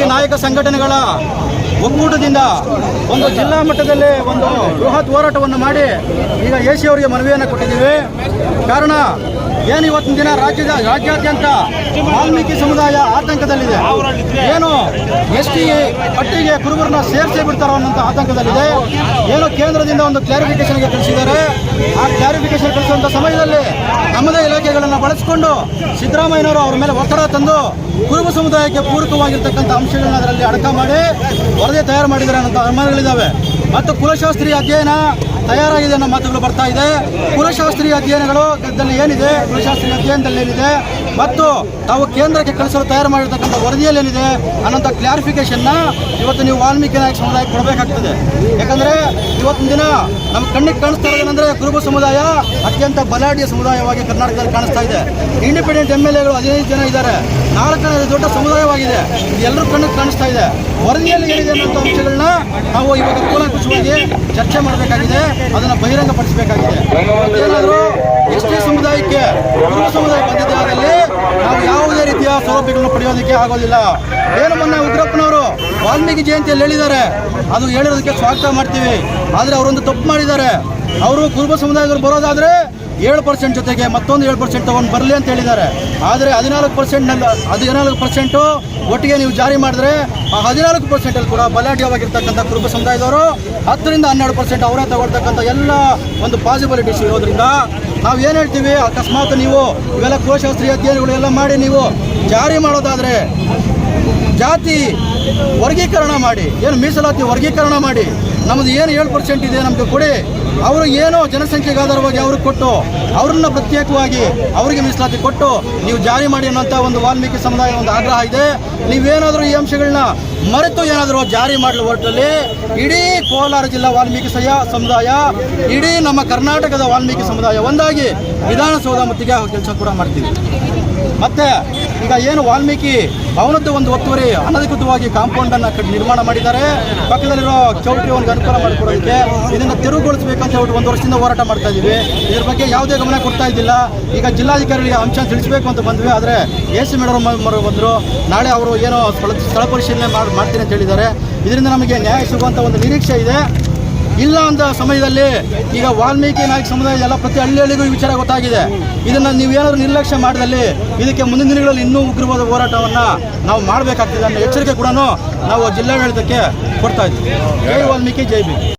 ವಾಲ್ಮೀಕಿ ನಾಯಕ ಸಂಘಟನೆಗಳ ಒಕ್ಕೂಟದಿಂದ ಒಂದು ಜಿಲ್ಲಾ ಮಟ್ಟದಲ್ಲಿ ಒಂದು ಬೃಹತ್ ಹೋರಾಟವನ್ನು ಮಾಡಿ ಈಗ ಎ ಸಿ ಅವರಿಗೆ ಮನವಿಯನ್ನು ಕೊಟ್ಟಿದ್ದೀವಿ. ಕಾರಣ ಏನು ಇವತ್ತಿನ ದಿನ ರಾಜ್ಯದ ರಾಜ್ಯಾದ್ಯಂತ ವಾಲ್ಮೀಕಿ ಸಮುದಾಯ ಆತಂಕದಲ್ಲಿದೆ. ಏನು ಎಸ್ ಟಿ ಪಟ್ಟಿಗೆ ಕುರುಬರನ್ನ ಸೇರಿಸೇ ಬಿಡ್ತಾರೋ ಅನ್ನೋಂಥ ಆತಂಕದಲ್ಲಿದೆ. ಏನು ಕೇಂದ್ರದಿಂದ ಒಂದು ಕ್ಲಾರಿಫಿಕೇಶನ್ಗೆ ಕಳಿಸಿದ್ದಾರೆ. ಆ ಕ್ಲಾರಿಫಿಕೇಶನ್ ಕಳಿಸುವಂಥ ಸಮಯದಲ್ಲಿ ನಮ್ಮದೇ ಇಲಾಖೆಗಳನ್ನು ಬಳಸಿಕೊಂಡು ಸಿದ್ದರಾಮಯ್ಯನವರು ಅವರ ಮೇಲೆ ಒತ್ತಡ ತಂದು ಕುರುಬ ಸಮುದಾಯಕ್ಕೆ ಪೂರಕವಾಗಿರ್ತಕ್ಕಂಥ ಅಂಶಗಳನ್ನು ಅದರಲ್ಲಿ ಅಡಕ ಮಾಡಿ ವರದಿ ತಯಾರು ಮಾಡಿದ್ದಾರೆ ಅನ್ನೋ ಅನುಮಾನಗಳಿದ್ದಾವೆ. ಮತ್ತು ಕುಲಶಾಸ್ತ್ರೀಯ ಅಧ್ಯಯನ ತಯಾರಾಗಿದೆ ಅನ್ನೋ ಮಾತುಗಳು ಬರ್ತಾ ಇದೆ. ಕುಲಶಾಸ್ತ್ರೀಯ ಅಧ್ಯಯನಗಳು ಗದ್ದಲ್ಲಿ ಏನಿದೆ ಕುಲಶಾಸ್ತ್ರೀಯ ಅಧ್ಯಯನದಲ್ಲಿ ಏನಿದೆ, ಮತ್ತು ತಾವು ಕೇಂದ್ರಕ್ಕೆ ಕಳಿಸಲು ತಯಾರು ಮಾಡಿರ್ತಕ್ಕಂಥ ವರದಿಯಲ್ಲಿ ಏನಿದೆ ಅನ್ನೋಂಥ ಕ್ಲಾರಿಫಿಕೇಷನ್ನ ಇವತ್ತು ನೀವು ವಾಲ್ಮೀಕಿ ನಾಯಕ ಸಮುದಾಯಕ್ಕೆ ಕೊಡಬೇಕಾಗ್ತದೆ. ಯಾಕಂದರೆ ಇವತ್ತಿನ ದಿನ ನಮ್ಮ ಕಣ್ಣಿಗೆ ಕಾಣಿಸ್ತಾ ಇರೋದೇನೆಂದರೆ ಕುರುಬ ಸಮುದಾಯ ಅತ್ಯಂತ ಬಲಾಢ್ಯ ಸಮುದಾಯವಾಗಿ ಕರ್ನಾಟಕದಲ್ಲಿ ಕಾಣಿಸ್ತಾ ಇದೆ. ಇಂಡಿಪೆಂಡೆಂಟ್ ಎಂ ಎಲ್ ಎಗಳು ಹದಿನೈದು ಜನ ಇದ್ದಾರೆ. ನಾಲ್ಕನೇ ದೊಡ್ಡ ಸಮುದಾಯವಾಗಿದೆ. ಎಲ್ಲರೂ ಕಣ್ಣಿಗೆ ಕಾಣಿಸ್ತಾ ಇದೆ. ವರದಿಯಲ್ಲಿ ಏನಿದೆ ಅನ್ನೋಂಥ ಅಂಶಗಳನ್ನ ನಾವು ಇವಾಗ ಕೂಲಂಕುಷವಾಗಿ ಚರ್ಚೆ ಮಾಡಬೇಕಾಗಿದೆ, ಅದನ್ನು ಬಹಿರಂಗಪಡಿಸಬೇಕಾಗಿದೆ. ಏನಾದರೂ ಎಸ್ ಟಿ ಸಮುದಾಯಕ್ಕೆ ಹಿಂದೂ ಸಮುದಾಯ ಬಂದಿದ್ದಾರೆ ನಾವು ಯಾವುದೇ ರೀತಿಯ ಸೌಲಭ್ಯಗಳನ್ನು ಪಡೆಯೋದಕ್ಕೆ ಆಗೋದಿಲ್ಲ. ಏನು ಮೊನ್ನೆ ಉಗ್ರಪ್ಪನವರು ವಾಲ್ಮೀಕಿ ಜಯಂತಿಯಲ್ಲಿ ಹೇಳಿದ್ದಾರೆ, ಅದು ಹೇಳಿರೋದಕ್ಕೆ ಸ್ವಾಗತ ಮಾಡ್ತೀವಿ. ಆದರೆ ಅವರೊಂದು ತಪ್ಪು ಮಾಡಿದ್ದಾರೆ. ಅವರು ಕುರುಬ ಸಮುದಾಯದವರು ಬರೋದಾದ್ರೆ ಏಳು ಪರ್ಸೆಂಟ್ ಜೊತೆಗೆ ಮತ್ತೊಂದು ಏಳು ಪರ್ಸೆಂಟ್ ತೊಗೊಂಡು ಬರಲಿ ಅಂತ ಹೇಳಿದ್ದಾರೆ. ಆದರೆ ಹದಿನಾಲ್ಕು ಪರ್ಸೆಂಟ್ನಲ್ಲಿ ಹದಿನಾಲ್ಕು ಪರ್ಸೆಂಟು ಒಟ್ಟಿಗೆ ನೀವು ಜಾರಿ ಮಾಡಿದ್ರೆ ಆ ಹದಿನಾಲ್ಕು ಪರ್ಸೆಂಟಲ್ಲಿ ಕೂಡ ಬಲಾಢ್ಯವಾಗಿರ್ತಕ್ಕಂಥ ಕುರುಬ ಸಮುದಾಯದವರು ಹತ್ತರಿಂದ ಹನ್ನೆರಡು ಪರ್ಸೆಂಟ್ ಅವರೇ ತಗೊಳ್ತಕ್ಕಂಥ ಎಲ್ಲ ಒಂದು ಪಾಸಿಬಿಲಿಟೀಸ್ ಇರೋದ್ರಿಂದ ನಾವು ಏನು ಹೇಳ್ತೀವಿ? ಅಕಸ್ಮಾತ್ ನೀವು ಇವೆಲ್ಲ ಕೋಶಾಸ್ತ್ರೀಯ ಅಧ್ಯಯನಗಳು ಎಲ್ಲ ಮಾಡಿ ನೀವು ಜಾರಿ ಮಾಡೋದಾದರೆ ಜಾತಿ ವರ್ಗೀಕರಣ ಮಾಡಿ, ಏನು ಮೀಸಲಾತಿ ವರ್ಗೀಕರಣ ಮಾಡಿ ನಮ್ಮದು ಏನು ಏಳು ಪರ್ಸೆಂಟ್ ಇದೆ ನಮಗೆ ಕೊಡಿ, ಅವರು ಏನೋ ಜನಸಂಖ್ಯೆಗೆ ಆಧಾರವಾಗಿ ಅವ್ರಿಗೆ ಕೊಟ್ಟು, ಅವ್ರನ್ನ ಪ್ರತ್ಯೇಕವಾಗಿ ಅವರಿಗೆ ಮೀಸಲಾತಿ ಕೊಟ್ಟು, ನೀವು ಜಾರಿ ಮಾಡಿ ಅನ್ನೋಂಥ ಒಂದು ವಾಲ್ಮೀಕಿ ಸಮುದಾಯ ಒಂದು ಆಗ್ರಹ ಇದೆ. ನೀವೇನಾದರೂ ಈ ಅಂಶಗಳನ್ನ ಮರೆತು ಏನಾದರೂ ಜಾರಿ ಮಾಡಲು ಹೊರಟಲ್ಲಿ, ಇಡೀ ಕೋಲಾರ ಜಿಲ್ಲಾ ವಾಲ್ಮೀಕಿ ಸಹ ಸಮುದಾಯ, ಇಡೀ ನಮ್ಮ ಕರ್ನಾಟಕದ ವಾಲ್ಮೀಕಿ ಸಮುದಾಯ ಒಂದಾಗಿ ವಿಧಾನಸೌಧ ಮತ್ತಿಗೆ ಕೆಲಸ ಕೂಡ ಮಾಡ್ತೀವಿ. ಮತ್ತು, ಈಗ ಏನು ವಾಲ್ಮೀಕಿ ಭವನದ್ದು ಒಂದು ಒತ್ತುವರಿ. ಅನಧಿಕೃತವಾಗಿ ಕಾಂಪೌಂಡ್ ಅನ್ನ ನಿರ್ಮಾಣ ಮಾಡಿದ್ದಾರೆ. ಪಕ್ಕದಲ್ಲಿರೋ ಚೌಟ್ರಿ ಒಂದು ಅನುಕೂಲ ಮಾಡಿಕೊಡೋದಕ್ಕೆ ಇದನ್ನು ತೆರವುಗೊಳಿಸಬೇಕಂತ ಹೇಳ್ಬಿಟ್ಟು ಒಂದು ವರ್ಷದಿಂದ ಹೋರಾಟ ಮಾಡ್ತಾ ಇದೀವಿ ಇದ್ರ ಬಗ್ಗೆ ಯಾವುದೇ ಗಮನ ಕೊಡ್ತಾ ಇದ್ದಿಲ್ಲ. ಈಗ ಜಿಲ್ಲಾಧಿಕಾರಿಗಳಿಗೆ ಅಂಶ ತಿಳಿಸಬೇಕು ಅಂತ ಬಂದ್ವಿ. ಆದರೆ ಎ ಸಿ ಮೇಡಮ್ ಬಂದರು. ನಾಳೆ ಅವರು ಏನೋ ಸ್ಥಳ ಸ್ಥಳ ಪರಿಶೀಲನೆ ಮಾಡಿ ಮಾಡ್ತೀನಿ ಅಂತ ಹೇಳಿದ್ದಾರೆ. ಇದರಿಂದ ನಮಗೆ ನ್ಯಾಯ ಸಿಗುವಂಥ ಒಂದು ನಿರೀಕ್ಷೆ ಇದೆ. ಇಲ್ಲ ಅಂತ ಸಮಯದಲ್ಲಿ ಈಗ ವಾಲ್ಮೀಕಿ ನಾಯಕ ಸಮುದಾಯ ಎಲ್ಲ ಪ್ರತಿ ಹಳ್ಳಿ ಹಳ್ಳಿಗೂ ಈ ವಿಚಾರ ಗೊತ್ತಾಗಿದೆ. ಇದನ್ನು ನೀವು ಏನಾದರೂ ನಿರ್ಲಕ್ಷ್ಯ ಮಾಡಿದಲ್ಲಿ ಇದಕ್ಕೆ ಮುಂದಿನ ದಿನಗಳಲ್ಲಿ ಇನ್ನೂ ಉಗ್ರವಾದ ಹೋರಾಟವನ್ನ ನಾವು ಮಾಡಬೇಕಾಗ್ತದೆ ಅನ್ನೋ ಎಚ್ಚರಿಕೆ ಕೂಡ ನಾವು ಜಿಲ್ಲಾಡಳಿತಕ್ಕೆ ಕೊಡ್ತಾ ಇದ್ದೀವಿ ಜೈ ವಾಲ್ಮೀಕಿ, ಜೈ ಬಿ